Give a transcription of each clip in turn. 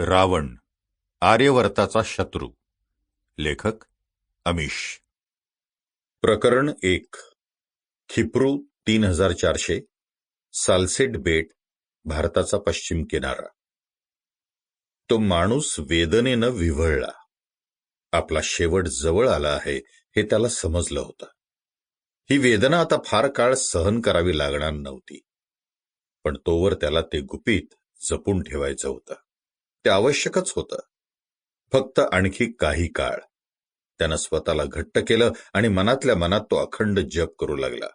रावण आर्यवर्ताचा शत्रू. लेखक अमिश. प्रकरण एक. खिप्रू तीन हजार चारशे सालसेट बेट भारताचा पश्चिम किनारा. तो माणूस वेदनेनं विव्हळला. आपला शेवट जवळ आला आहे हे त्याला समजलं होतं. ही वेदना आता फार काळ सहन करावी लागणार नव्हती. पण तोवर त्याला ते गुपित जपून ठेवायचं होतं. ते आवश्यकच होतं. फक्त आणखी काही काळ. त्यानं स्वतःला घट्ट केलं आणि मनातल्या मनात तो अखंड जप करू लागला.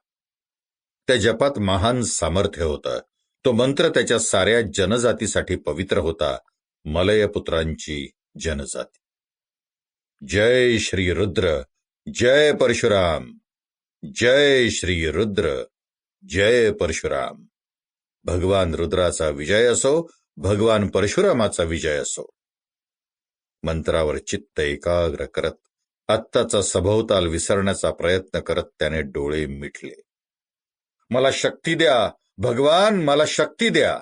त्या जपात महान सामर्थ्य होतं. तो मंत्र त्याच्या साऱ्या जनजातीसाठी पवित्र होता. मलयपुत्रांची जनजाती. जय श्री रुद्र जय परशुराम जय श्री रुद्र जय परशुराम. भगवान रुद्राचा विजय असो भगवान परशुरामाचा विजय असो. मंत्रावर चित्त एकाग्र करत आत्ताचा सभोवताल विसरण्याचा प्रयत्न करत त्याने डोळे मिटले. मला शक्ती द्या भगवान मला शक्ती द्या.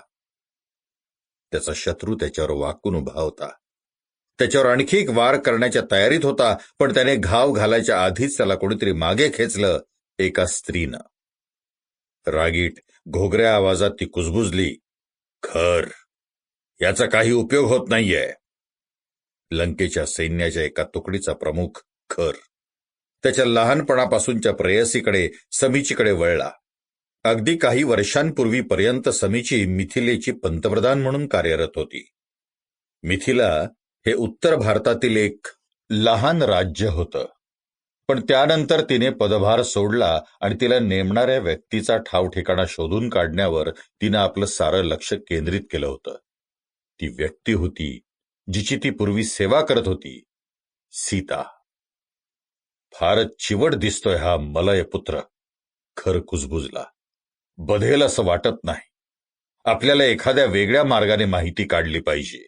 त्याचा शत्रू त्याच्यावर वाकून उभा होता. त्याच्यावर आणखी एक वार करण्याच्या तयारीत होता पण त्याने घाव घालायच्या आधीच त्याला कोणीतरी मागे खेचलं एका स्त्रीनं. रागीट घोगऱ्या आवाजात ती कुजबुजली खर याचा काही उपयोग होत नाहीये. लंकेच्या सैन्याच्या एका तुकडीचा प्रमुख खर. त्याच्या लहानपणापासूनच्या प्रेयसीकडे समीचीकडे वळला. अगदी काही वर्षांपूर्वीपर्यंत समीची मिथिलेची पंतप्रधान म्हणून कार्यरत होती. मिथिला हे उत्तर भारतातील एक लहान राज्य होतं. पण त्यानंतर तिने पदभार सोडला आणि तिला नेमणाऱ्या व्यक्तीचा ठाव ठिकाणा शोधून काढण्यावर तिनं आपलं सारं लक्ष केंद्रित केलं होतं. ती व्यक्ती होती जिची ती पूर्वी सेवा करत होती सीता. फारच चिवट दिसतोय हा मलय पुत्र. खर कुजबुजला. बधेल असं वाटत नाही. आपल्याला एखाद्या वेगळ्या मार्गाने माहिती काढली पाहिजे.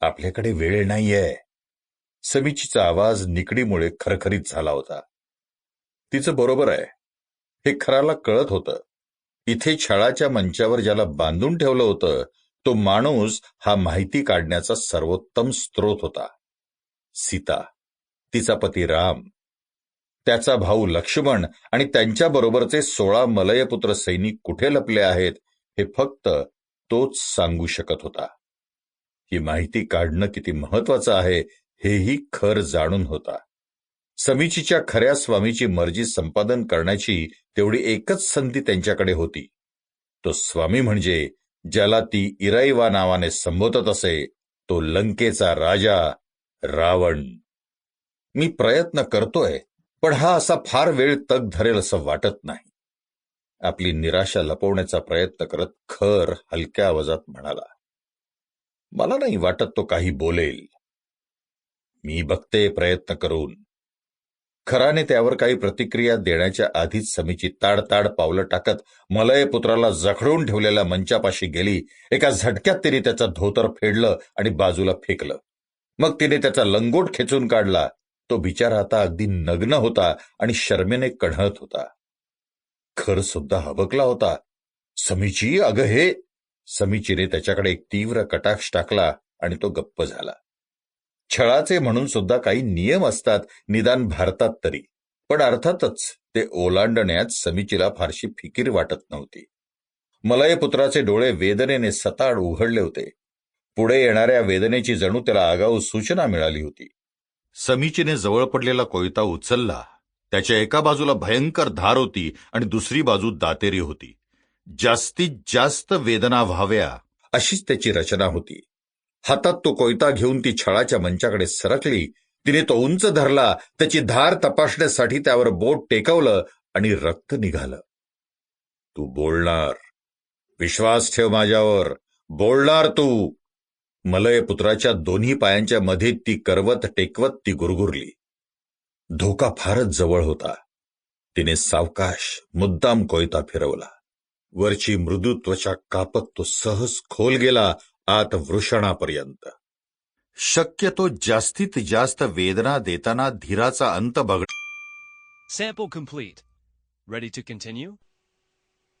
आपल्याकडे वेळ नाहीये. समीचीचा आवाज निकडीमुळे खरखरीत झाला होता. तिचं बरोबर आहे. हे खराला कळत होतं. इथे छळाच्या मंचावर ज्याला बांधून ठेवलं होतं तो माणूस हा माहिती काढण्याचा सर्वोत्तम स्रोत होता. सीता तिचा पती राम त्याचा भाऊ लक्ष्मण आणि त्यांच्याबरोबरचे सोळा मलयपुत्र सैनिक कुठे लपले आहेत हे फक्त तोच सांगू शकत होता. ही माहिती काढणं किती महत्वाचं आहे हेही खर जाणून होता. समीचीच्या खऱ्या स्वामीची मर्जी संपादन करण्याची तेवढी एकच संधी त्यांच्याकडे होती. तो स्वामी म्हणजे ज्याला ती इराईवा नावाने संबोधत असे तो लंकेचा राजा रावण. मी प्रयत्न करतोय पण हा असा फार वेळ तग धरेल असं वाटत नाही. आपली निराशा लपवण्याचा प्रयत्न करत खर हलक्या आवाजात म्हणाला मला नाही वाटत तो काही बोलेल. मी बघते प्रयत्न करून. खराने त्यावर काही प्रतिक्रिया देण्याच्या आधीच समीची ताडताड पावलं टाकत मलय पुत्राला जखडून ठेवलेल्या मंचापाशी गेली. एका झटक्यात तिने त्याचं धोतर फेडलं आणि बाजूला फेकलं. मग तिने त्याचा लंगोट खेचून काढला. तो बिचारा आता अगदी नग्न होता आणि शर्मेने कढळत होता. खर सुद्धा हबकला होता. समीची अगं हे. समीचीने त्याच्याकडे एक तीव्र कटाक्ष टाकला आणि तो गप्प झाला. छळाचे म्हणून सुद्धा काही नियम असतात निदान भारतात तरी. पण अर्थातच ते ओलांडण्यात समीचीला फारशी फिकीर वाटत नव्हती. मलयपुत्राचे डोळे वेदनेने सताड उघडले होते. पुढे येणाऱ्या वेदनेची जणू त्याला आगाऊ सूचना मिळाली होती. समीचीने जवळ पडलेला कोयता उचलला. त्याच्या एका बाजूला भयंकर धार होती आणि दुसरी बाजू दातेरी होती. जास्तीत जास्त वेदना व्हाव्या अशीच त्याची रचना होती. हातात तो कोयता घेऊन ती छळाच्या मंचाकडे सरकली. तिने तो उंच धरला त्याची धार तपासण्यासाठी त्यावर बोट टेकवलं आणि रक्त निघालं. तू बोलणार. विश्वास ठेव माझ्यावर. बोलणार तू. मलय पुत्राच्या दोन्ही पायांच्या मध्ये ती करवत टेकवत ती गुरगुरली. धोका फारच जवळ होता. तिने सावकाश मुद्दाम कोयता फिरवला. वरची मृदू त्वचा कापत तो सहज खोल गेला आत वृषणापर्यंत शक्यतो जास्तीत जास्त वेदना देताना धीराचा अंत बघ Sample complete. Ready to continue?